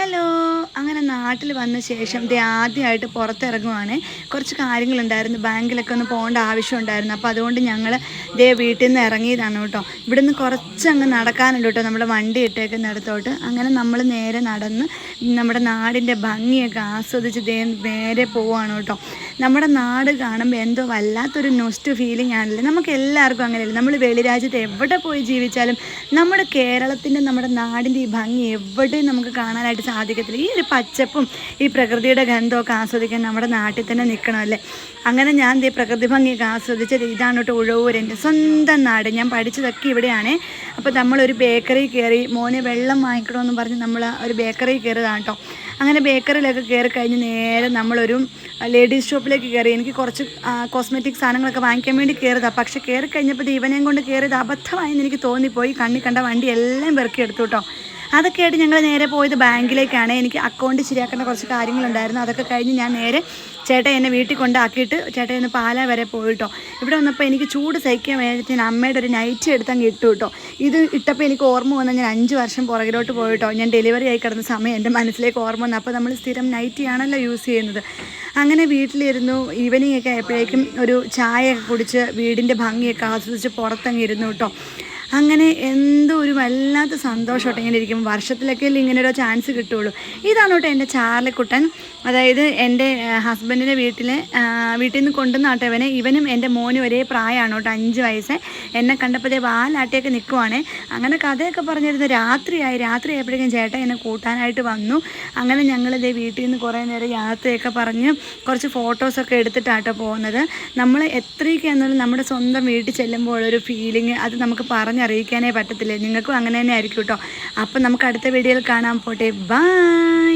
Hello. അങ്ങനെ നാട്ടിൽ വന്ന ശേഷം ദേ ആദ്യമായിട്ട് പുറത്തിറങ്ങുവാണ്. കുറച്ച് കാര്യങ്ങളുണ്ടായിരുന്നു. ബാങ്കിലൊക്കെ ഒന്ന് പോകേണ്ട ആവശ്യമുണ്ടായിരുന്നു. അപ്പോൾ അതുകൊണ്ട് ഞങ്ങൾ ദേ വീട്ടിൽ നിന്ന് ഇറങ്ങിയതാണ് കേട്ടോ. ഇവിടെ നിന്ന് കുറച്ചങ്ങ് നടക്കാനുണ്ട് കേട്ടോ. നമ്മുടെ വണ്ടി ഇട്ടേക്കുന്നിടത്തോട്ട്. അങ്ങനെ നമ്മൾ നേരെ നടന്ന് നമ്മുടെ നാടിന്റെ ഭംഗിയൊക്കെ ആസ്വദിച്ച് ദേ നേരെ പോവാണ് കേട്ടോ. നമ്മുടെ നാട് കാണുമ്പോൾ എന്തോ വല്ലാത്തൊരു നൊസ്റ്റ് ഫീലിംഗ് ആണല്ലേ. നമുക്ക് എല്ലാവർക്കും അങ്ങനെയല്ലേ. നമ്മൾ വെളിരാജ്യത്ത് എവിടെ പോയി ജീവിച്ചാലും നമ്മുടെ കേരളത്തിന്റെ നമ്മുടെ നാടിന്റെ ഈ ഭംഗി എവിടെയും നമുക്ക് കാണാനായിട്ട് സാധിക്കത്തില്ല. ഈ ഒരു പച്ചപ്പും ഈ പ്രകൃതിയുടെ ഗന്ധമൊക്കെ ആസ്വദിക്കാൻ നമ്മുടെ നാട്ടിൽ തന്നെ നിൽക്കണമല്ലേ അങ്ങനെ ഞാൻ ഈ പ്രകൃതി ഭംഗിയൊക്കെ ആസ്വദിച്ചത് ഇതാണ് കേട്ടോ ഉഴവൂർ എന്റെ സ്വന്തം നാട്. ഞാൻ പഠിച്ചതൊക്കെ ഇവിടെയാണ്. അപ്പോൾ നമ്മളൊരു ബേക്കറി കയറി മോനെ വെള്ളം വാങ്ങിക്കണമെന്ന് പറഞ്ഞ് നമ്മൾ ഒരു ബേക്കറി കയറിയതാണ് കേട്ടോ. അങ്ങനെ ബേക്കറിയിലൊക്കെ കയറി കഴിഞ്ഞ് നേരെ നമ്മളൊരു ലേഡീസ് ഷോപ്പിലേക്ക് കയറി. എനിക്ക് കുറച്ച് കോസ്മെറ്റിക് സാധനങ്ങളൊക്കെ വാങ്ങിക്കാൻ വേണ്ടി കയറിയതാണ് പക്ഷേ കയറി കഴിഞ്ഞപ്പോൾ ഇവനെയും കൊണ്ട് കയറിയത് അബദ്ധമായെന്ന് എനിക്ക് തോന്നിപ്പോയി. കണ്ണി കണ്ട വണ്ടി എല്ലാം പെറുക്കി എടുത്തു കേട്ടോ. അതൊക്കെ ആയിട്ട് ഞങ്ങൾ നേരെ പോയത് ബാങ്കിലേക്കാണ്. എനിക്ക് അക്കൗണ്ട് ശരിയാക്കേണ്ട കുറച്ച് കാര്യങ്ങളുണ്ടായിരുന്നു. അതൊക്കെ കഴിഞ്ഞ് ഞാൻ നേരെ ചേട്ടൻ എന്നെ വീട്ടിൽ കൊണ്ടാക്കിയിട്ട് ചേട്ടൻ ഇന്ന് പാല വരെ പോയിട്ടോ. ഇവിടെ വന്നപ്പോൾ എനിക്ക് ചൂട് സഹിക്കാൻ വേണ്ടിയിട്ട് ഞാൻ അമ്മയുടെ ഒരു നൈറ്റ് എടുത്തങ്ങ് ഇട്ടു കേട്ടോ. ഇത് ഇട്ടപ്പോൾ എനിക്ക് ഓർമ്മ വന്ന ഞാൻ അഞ്ച് വർഷം പുറകിലോട്ട് പോയിട്ടോ. ഞാൻ ഡെലിവറി ആയി കിടന്ന സമയം എന്റെ മനസ്സിലേക്ക് ഓർമ്മ വന്നു. അപ്പോൾ നമ്മൾ സ്ഥിരം നൈറ്റി ആണല്ലോ യൂസ് ചെയ്യുന്നത്. അങ്ങനെ വീട്ടിലിരുന്നു. ഈവനിങ് ഒക്കെ ആയപ്പോഴേക്കും ഒരു ചായയൊക്കെ കുടിച്ച് വീടിന്റെ ഭംഗിയൊക്കെ ആസ്വദിച്ച് പുറത്തങ്ങിരുന്നു കേട്ടോ. അങ്ങനെ എന്തോ ഒരു വല്ലാത്ത സന്തോഷമായിട്ട് ഇങ്ങനെ ഇരിക്കും വർഷത്തിലൊക്കെ ഇങ്ങനെ ഒരു ചാൻസ് കിട്ടുള്ളൂ. ഇതാണ് കേട്ടോ എന്റെ ചാർലിക്കുട്ടൻ അതായത് എന്റെ ഹസ്ബൻഡിന്റെ വീട്ടിലെ വീട്ടിൽ നിന്ന് കൊണ്ടുവന്നാട്ടെ ഇവനെ. ഇവനും എന്റെ മോനും ഒരേ പ്രായമാണ് കേട്ടോ അഞ്ച് വയസ്സ്. എന്നെ കണ്ടപ്പോഴേ വാലാട്ടിയൊക്കെ നിൽക്കുവാണ് അങ്ങനെ കഥയൊക്കെ പറഞ്ഞിരുന്നു. രാത്രിയായി. രാത്രി ആയപ്പോഴേക്കും ചേട്ടൻ എന്നെ കൂട്ടാനായിട്ട് വന്നു. അങ്ങനെ ഞങ്ങൾ ഇതേ വീട്ടിൽ നിന്ന് കുറേ നേരം യാത്രയൊക്കെ പറഞ്ഞ് കുറച്ച് ഫോട്ടോസൊക്കെ എടുത്തിട്ടാട്ടോ പോകുന്നത്. നമ്മൾ എത്രയൊക്കെ എന്നാലും നമ്മുടെ സ്വന്തം വീട്ടിൽ ചെല്ലുമ്പോൾ ഒരു ഫീലിംഗ് അത് നമുക്ക് പറഞ്ഞറിയിക്കാനേ പറ്റത്തില്ല? നിങ്ങൾക്കും അങ്ങനെ തന്നെ ആയിരിക്കും കേട്ടോ. അപ്പം നമുക്ക് അടുത്ത വീഡിയോയിൽ കാണാൻ പോട്ടെ. ബൈ